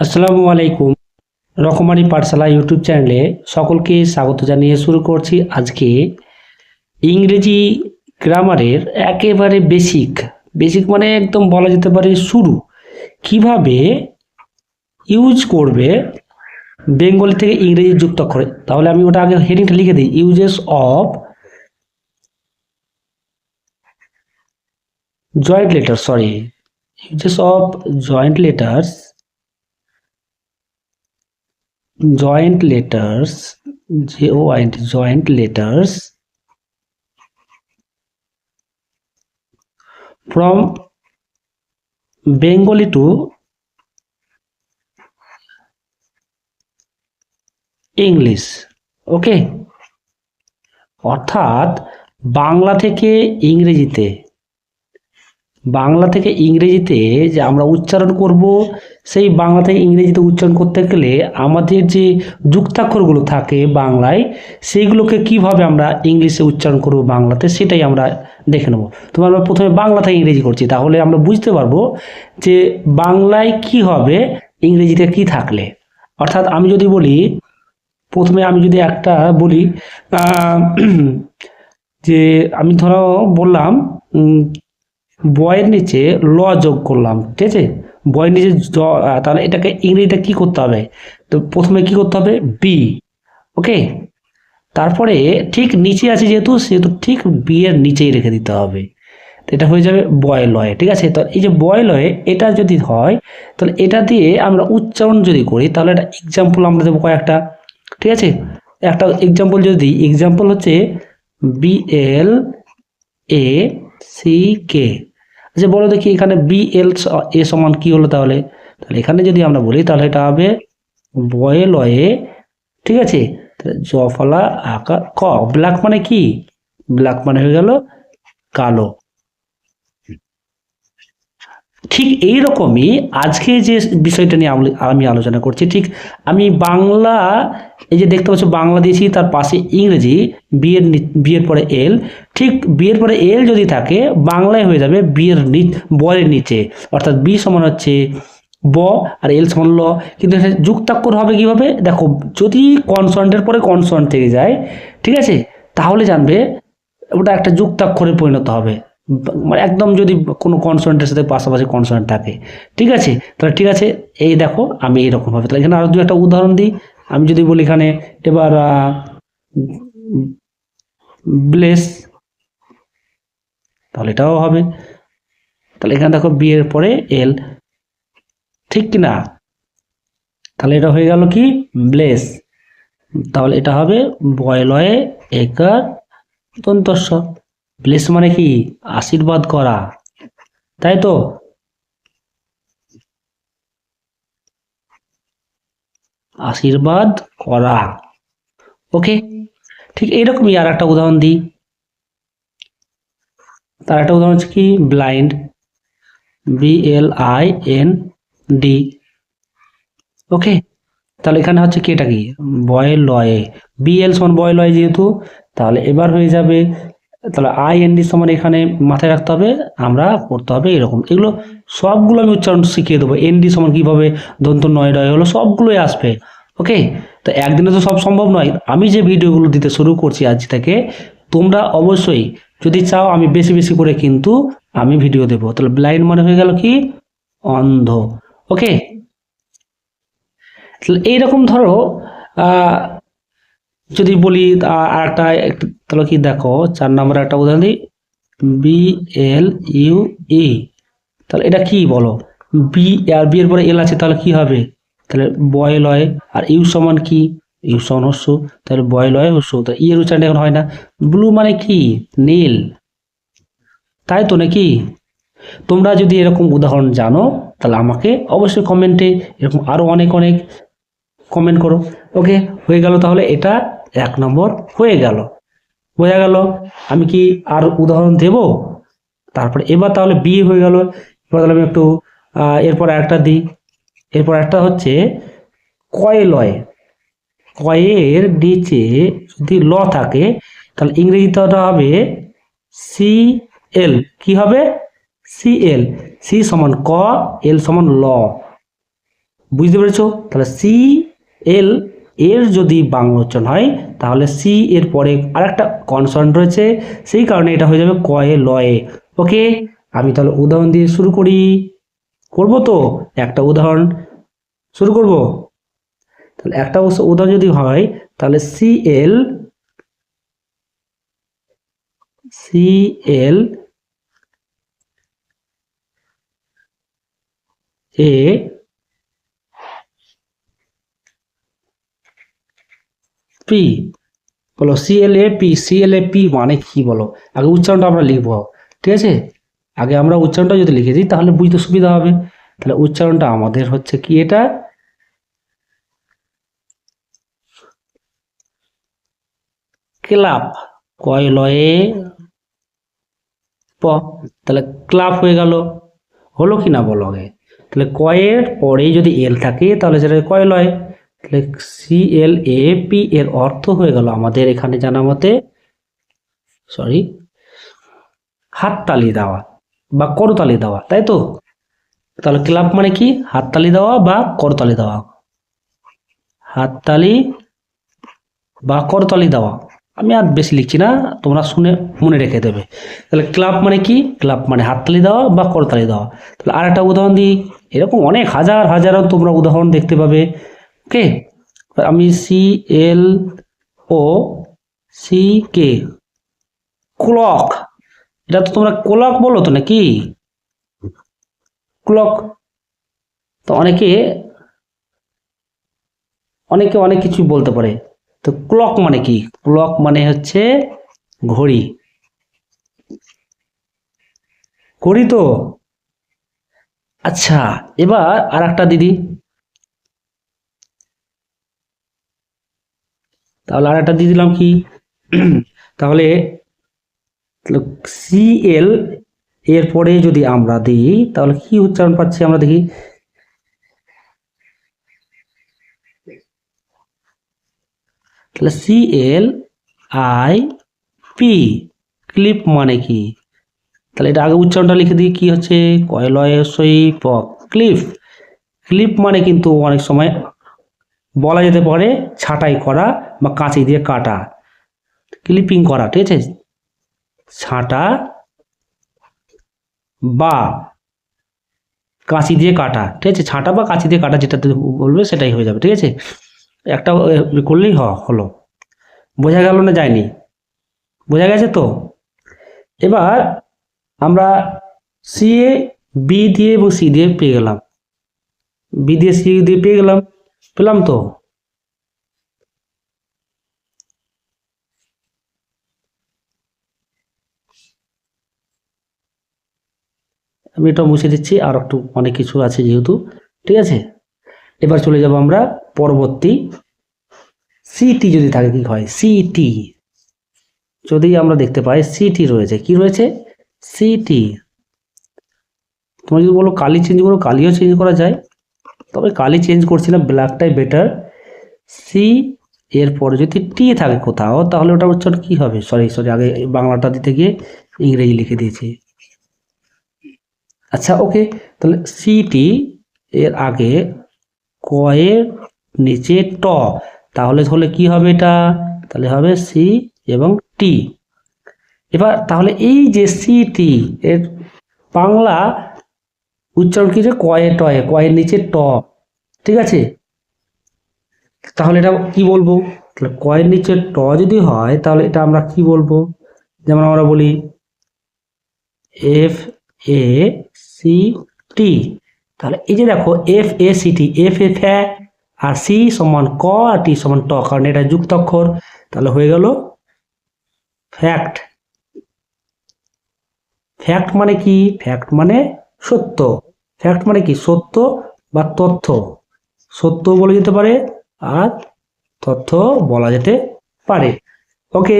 আসসালামু আলাইকুম। রকমারি পাঠশালা ইউটিউব চ্যানেলে সকলকে স্বাগত জানিয়ে শুরু করছি আজকে। ইংরেজি গ্রামারের একেবারে বেসিক বেসিক মানে একদম বলা যেতে পারে শুরু। কীভাবে ইউজ করবে বেঙ্গলি থেকে ইংরেজি যুক্ত করে? তাহলে আমি ওটা আগে হেডিংটা লিখে দিই। Uses of joint letter sorry uses of joint letters joint letters j o i n joint letters from bengali to English okay অর্থাৎ বাংলা থেকে ইংরেজিতে বাংলা থেকে ইংরেজিতে যে আমরা উচ্চারণ করব, সেই বাংলা থেকে ইংরেজিতে উচ্চারণ করতে গেলে আমাদের যে যুক্তাক্ষরগুলো থাকে বাংলায়, সেইগুলোকে কীভাবে আমরা ইংলিশে উচ্চারণ করব বাংলাতে সেটাই আমরা দেখে নেব। তো আমরা প্রথমে বাংলা থেকে ইংরেজি করছি, তাহলে আমরা বুঝতে পারব যে বাংলায় কি হবে, ইংরেজিতে কি থাকলে। অর্থাৎ আমি যদি বলি, প্রথমে আমি যদি একটা বলি যে আমি ধরো বললাম বয়ের নিচে ল যোগ করলাম, ঠিক আছে? বয়ের নিচে তাহলে এটাকে ইংরেজিটা কি করতে হবে? তো প্রথমে কি করতে হবে? বি ওকে তারপরে ঠিক নিচে আছে যেহেতু, সেহেতু ঠিক বি এর নিচেই রেখে দিতে হবে। এটা হয়ে যাবে বয় লয় ঠিক আছে? তো এই যে বয় লয়ে এটা যদি হয়, তাহলে এটা দিয়ে আমরা উচ্চারণ যদি করি, তাহলে একটা এক্সাম্পল আমরা দেবো কয়েকটা, ঠিক আছে? একটা এক্সাম্পল যদি এক্সাম্পল হচ্ছে B L A C K আচ্ছা বলো দেখি এখানে বি এল এ সমান কি হলো তাহলে? তাহলে এখানে যদি আমরা বলি, তাহলে এটা হবে বয়ে লয়ে, ঠিক আছে? জফলা আকার, ক ব্ল্যাক মানে কি? ব্ল্যাক মানে হয়ে গেল কালো। ঠিক এই রকমই আজকে যে বিষয়টা নিয়ে আমি আলোচনা করছি, ঠিক আমি বাংলা, এই যে দেখতে পাচ্ছ বাংলা দিয়েছি তার পাশে ইংরেজি, বিয়ের বিয়ের পরে এল, ঠিক বিয়ের পরে এল যদি থাকে, বাংলায় হয়ে যাবে বিয়ের বয়ের নিচে, অর্থাৎ বি সমান হচ্ছে ব আর এল সমান ল, কিন্তু যুক্তাক্ষর হবে কীভাবে? দেখো, যদি কনসন্টের পরে কনসন্ট থেকে যায়, ঠিক আছে? তাহলে জানবে, ওটা একটা যুক্তাক্ষরে পরিণত হবে। একদম যদি কোনো কনসোনেন্টের সাথে পাশাপাশি কনসোনেন্ট থাকে। ঠিক আছে? তাহলে ঠিক আছে, এই দেখো, আমি এইরকম ভাবে তাহলে এখানে আরও দু একটা উদাহরণ দিই। আমি যদি বলি এখানে, এবার ব্লেস তাহলে এটাও হবে। তাহলে এখানে দেখো বি এর পরে এল ঠিক কি না? তাহলে এটা হয়ে গেল কি? ব্লেস তাহলে এটা হবে বয়লয়ে একার দন্তস্ব। ব্লেস মানে কি? আশীর্বাদ করা। তাই তো? আশীর্বাদ করা। ওকে, ঠিক এইরকমই আর একটা উদাহরণ দিই। তার একটা উদাহরণ হচ্ছে কি? Blind B L I N D okay, তাহলে এখানে হচ্ছে কি? এটা কি? বয় লয়ে। বি এল সমান বয় লয় যেহেতু, তাহলে এবার হয়ে যাবে তাহলে আই এন ডি সমান এখানে মাথায় রাখতে হবে, আমরা করতে হবে এরকম। এগুলো সবগুলো আমি উচ্চারণ শিখিয়ে দেবো। এন ডি সমান কীভাবে, দন্ত নয় ডয় হলো সবগুলোই আসবে। ওকে তো একদিনে তো সব সম্ভব নয়। আমি যে ভিডিওগুলো দিতে শুরু করছি আজ থেকে, তোমরা অবশ্যই যদি চাও আমি বেশি বেশি করে কিন্তু আমি ভিডিও দেবো। তাহলে ব্লাইন্ড মানে হয়ে গেল কি? অন্ধ। ওকে তাহলে এইরকম ধরো যদি বলি আর একটু- তাহলে কি দেখো, চার নম্বর একটা উদাহরণ দিই বি এল ইউ ই তাহলে এটা কি বলো? বি আর বি এর পরে এল আছে, তাহলে কি হবে? তাহলে বয়, লয়, আর ইউ সমান কি? ইউ সমান হস্য। তাহলে বয়, লয়, হস্য। তাহলে ইয়ের এর উচ্চারণ এখন হয় না। ব্লু মানে কি? নীল। তাই তো নাকি? তোমরা যদি এরকম উদাহরণ জানো, তাহলে আমাকে অবশ্যই কমেন্টে এরকম আরও অনেক অনেক কমেন্ট করো। ওকে হয়ে গেল তাহলে এটা এক নম্বর হয়ে গেল। বোঝা গেল, আমি কি আর উদাহরণ দেব? তারপরে এবার তাহলে বিয়ে হয়ে গেল। এবার তাহলে আমি একটু এরপর একটা দিই। এরপর একটা হচ্ছে কয়ে লয়? কয়ের নিচে যদি ল থাকে, তাহলে ইংরেজিতে হবে সি এল কি হবে? সি এল সি সমান ক এল সমান ল। বুঝতে পেরেছ? তাহলে সি এল এর যদি বাংলা উচ্চারণ হয় তাহলে সি এর পরে আরেকটা কনসন্ট রয়েছে, সেই কারণে এটা হয়ে যাবে কয়ে লয়ে। ওকে আমি তাহলে উদাহরণ দিয়ে শুরু করি। করব তো? একটা উদাহরণ শুরু করব। তাহলে একটা উদাহরণ যদি হয়, তাহলে C L C L A P বলো সিএলএ পি সিএলএ পি মানে কি বলো? আগে উচ্চারণটা আমরা লিখব। ঠিক আছে? আগে আমরা উচ্চারণটা যদি লিখে দিই, তাহলে বুঝতে সুবিধা হবে। তাহলে উচ্চারণটা আমাদের হচ্ছে কি এটা? ক্লাব কয় লয়ে প, তাহলে ক্লাব হয়ে গেল। হলো কি না বলো আগে? তাহলে কয়ের পরেই যদি এল থাকে, তাহলে সেটা কয় লয় তাহলে সি এল এ পি এর অর্থ হয়ে গেল আমাদের এখানে জানা মতে সরি হাততালি দেওয়া বা করতালি দেওয়া, তাই তো? তাহলে ক্লাব মানে কি? হাততালি দেওয়া বা করতালি দেওয়া। হাততালি বা করতালি দেওয়া। আমি আর বেশি লিখছি না, তোমরা শুনে, মনে রেখে দেবে। তাহলে ক্লাব মানে কি? ক্লাব মানে হাততালি দেওয়া বা করতালি দেওয়া। তাহলে আর একটা উদাহরণ দিই। এরকম অনেক হাজার হাজারো তোমরা উদাহরণ দেখতে পাবে। ওকে আমি C L O C K clock এটা তো তোমরা ক্লক বলো তো নাকি? ক্লক তো অনেকে অনেকে অনেক কিছু বলতে পারে। তো ক্লক মানে কি? ক্লক মানে হচ্ছে ঘড়ি। ঘড়ি তো? আচ্ছা এবার আর একটা দিদি। তাহলে আর একটা দিয়ে দিলাম কি? তাহলে সিএল এর পরে যদি আমরা দিই, তাহলে কি উচ্চারণ পাচ্ছি আমরা দেখি? তাহলে সিএল আই পি ক্লিপ মানে কি? তাহলে এটা আগে উচ্চারণটা লিখে দিই, কি হচ্ছে? কয়লয় সই প ক্লিপ ক্লিপ মানে কিন্তু অনেক সময় বলা যেতে পারে ছাঁটাই করা বা কাঁচি দিয়ে কাটা। ক্লিপিং করা, ঠিক আছে? ছাঁটা বা কাঁচি দিয়ে কাটা, ঠিক আছে? ছাঁটা বা কাঁচি দিয়ে কাটা যেটা বলবে সেটাই হয়ে যাবে, ঠিক আছে? একটা করলেই হ, হলো। বোঝা গেল না যায়নি? বোঝা গেছে তো? এবার আমরা সি এ বি দিয়ে এবং সি দিয়ে পেয়ে গেলাম। বি দিয়ে সি দিয়ে পেয়ে গেলাম, পেলাম তো? আমি এটা মুছে দিচ্ছি, আর একটু অনেক কিছু আছে যেহেতু। ঠিক আছে? এবার চলে যাব আমরা পরবর্তী সিটি যদি থাকে কি হয়? সিটি যদি আমরা দেখতে পাই সিটি রয়েছে, কি রয়েছে? সিটি তোমরা যদি বলো কালি চেঞ্জ করো, কালিও চেঞ্জ করা যায়। তবে কালি চেঞ্জ করছিলাম ব্ল্যাকটাই বেটার সি এর পরে যদি টি থাকে কোথাও, তাহলে ওটা উচ্চারণ কি হবে? সরি সরি আগে বাংলাটা দিতে গিয়ে ইংরেজি লিখে দিয়েছি। আচ্ছা ওকে, তাহলে সিটি এর আগে কয়ের নিচে ট, তাহলে হলে কি হবে এটা? তাহলে হবে সি এবং টি এবার তাহলে এই যে সিটি এর বাংলা উচ্চারণ কি যে কয়ে টয়ে কয়ের নিচে ট, ঠিক আছে? তাহলে এটা কি বলব? তাহলে কয়ের নিচে ট যদি হয়, তাহলে এটা আমরা কি বলব? যেমন আমরা বলি এফ এ সি টি তাহলে এই যে দেখো F A C T F A R C সমান ক আর টি সমান ট, কারণ এটা যুক্তাক্ষর। তাহলে হয়ে গেল ফ্যাক্ট ফ্যাক্ট মানে কি? ফ্যাক্ট মানে সত্য। ফ্যাক্ট মানে কি? সত্য বা তথ্য। সত্য বলা যেতে পারে আর তথ্য বলা যেতে পারে। ওকে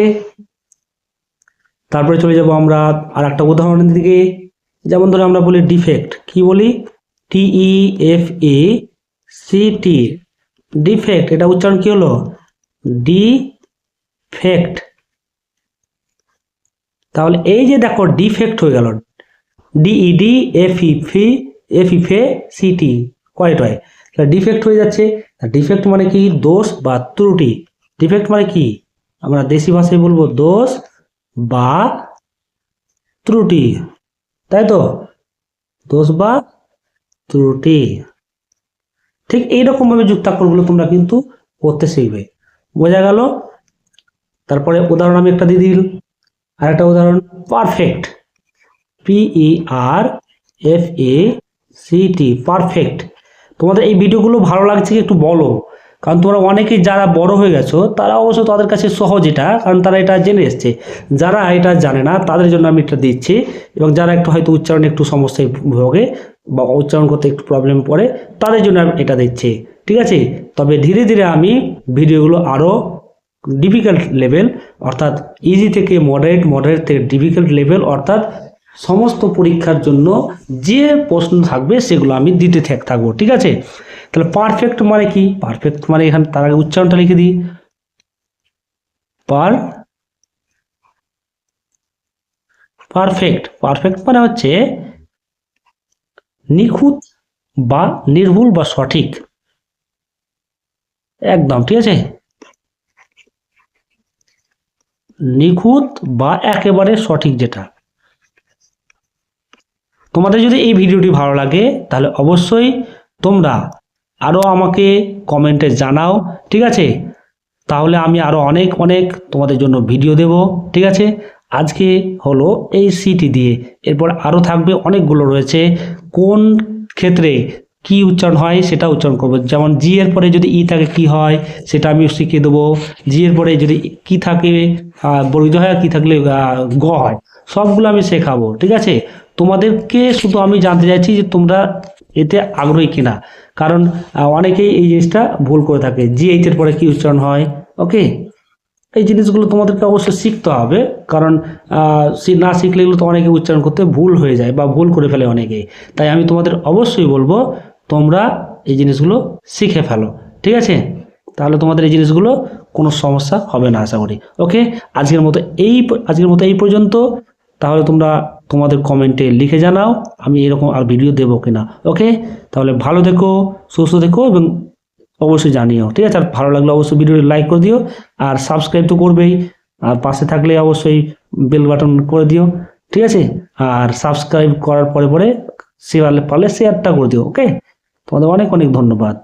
তারপরে চলে যাব আমরা আর একটা উদাহরণের দিকে। যেমন ধরে আমরা বলি ডিফেক্ট কি বলি? টিই F A C T defect এটা উচ্চারণ কি হলো? ডিফেক্ট তাহলে এই যে দেখো ডিফেক্ট হয়ে গেল ডিইডি এফ ই ফি এফ ই ফে সিটি কয়ট হয় এটা ডিফেক্ট হয়ে যাচ্ছে ডিফেক্ট মানে কি? দোষ বা ত্রুটি। ডিফেক্ট মানে কি? আমরা দেশি ভাষায় বলব দোষ বা ত্রুটি। তাই তো দোষ বা ত্রুটি। ঠিক এইরকমভাবে যুক্তাক্ষরগুলো তোমরা কিন্তু করতে শিখবে। বোঝা গেল? তারপরে উদাহরণ আমি একটা দিয়ে দিল। আর একটা উদাহরণ perfect P E R F A C T perfect তোমাদের এই ভিডিওগুলো ভালো লাগছে কি একটু বলো। কারণ তোমরা অনেকেই যারা বড় হয়ে গেছো, তারা অবশ্য তাদের কাছে সহজ এটা, কারণ তারা এটা জেনে এসছে। যারা এটা জানে না, তাদের জন্য আমি এটা দিচ্ছি। এবং যারা একটু হয়তো উচ্চারণে একটু সমস্যায় ভোগে বা উচ্চারণ করতে একটু প্রবলেম পড়ে, তাদের জন্য আমি এটা দিচ্ছি। ঠিক আছে? তবে ধীরে ধীরে আমি ভিডিওগুলো আরও ডিফিকাল্ট লেভেল অর্থাৎ ইজি থেকে মডারেট মডারেট থেকে ডিফিকাল্ট লেভেল অর্থাৎ সমস্ত পরীক্ষার জন্য যে প্রশ্ন থাকবে সেগুলো আমি দিতে থাক থাকব, ঠিক আছে? তাহলে পারফেক্ট মানে কি? পারফেক্ট মানে এখানে, তার আগে উচ্চারণটা লিখে দিই। পার পারফেক্ট পারফেক্ট মানে হচ্ছে নিখুঁত বা নির্ভুল বা সঠিক। একদম, ঠিক আছে? নিখুঁত বা একেবারে সঠিক যেটা। তোমাদের যদি এই ভিডিওটি ভালো লাগে, তাহলে অবশ্যই তোমরা আরও আমাকে কমেন্টে জানাও, ঠিক আছে? তাহলে আমি আরও অনেক অনেক তোমাদের জন্য ভিডিও দেব, ঠিক আছে? আজকে হলো এই সিটি দিয়ে। এরপর আরও থাকবে অনেকগুলো রয়েছে। কোন ক্ষেত্রে কি উচ্চারণ হয় সেটা উচ্চারণ করব। যেমন জি এর পরে যদি ই থাকে, কি হয় সেটা আমি শিখিয়ে দেবো। জি এর পরে যদি কি থাকে বর্গিত হয় আর কি থাকলে গ হয়। সবগুলো আমি শেখাবো, ঠিক আছে? তোমাদেরকে শুধু আমি জানতে চাইছি যে তোমরা এতে আগ্রহী কিনা। কারণ অনেকেই এই জিনিসটা ভুল করে থাকে। জি এইচ এর পরে কি উচ্চারণ হয়? ওকে এই জিনিসগুলো তোমাদেরকে অবশ্যই শিখতে হবে। কারণ না শিখলে এগুলো তো অনেকে উচ্চারণ করতে ভুল হয়ে যায় বা ভুল করে ফেলে অনেকেই। তাই আমি তোমাদের অবশ্যই বলব, তোমরা এই জিনিসগুলো শিখে ফেলো, ঠিক আছে? তাহলে তোমাদের এই জিনিসগুলো কোনো সমস্যা হবে না, আশা করি। ওকে আজকের মতো এই আজকের মতো এই পর্যন্ত। তাহলে তোমরা তোমাদের কমেন্টে লিখে জানাও, আমি এরকম আর ভিডিও দেবো কিনা। ওকে তাহলে ভালো থেকো, সুস্থ থেকো এবং অবশ্যই জানিও। ঠিক আছে? আর ভালো লাগলে অবশ্যই ভিডিওটি লাইক করে দিও। আর সাবস্ক্রাইব তো করবেই। আর পাশে থাকলে অবশ্যই বেল বাটন করে দিও। ঠিক আছে? আর সাবস্ক্রাইব করার পরে পরে শেয়ার পারলে শেয়ারটা করে দিও। ওকে তোমাদের অনেক অনেক ধন্যবাদ।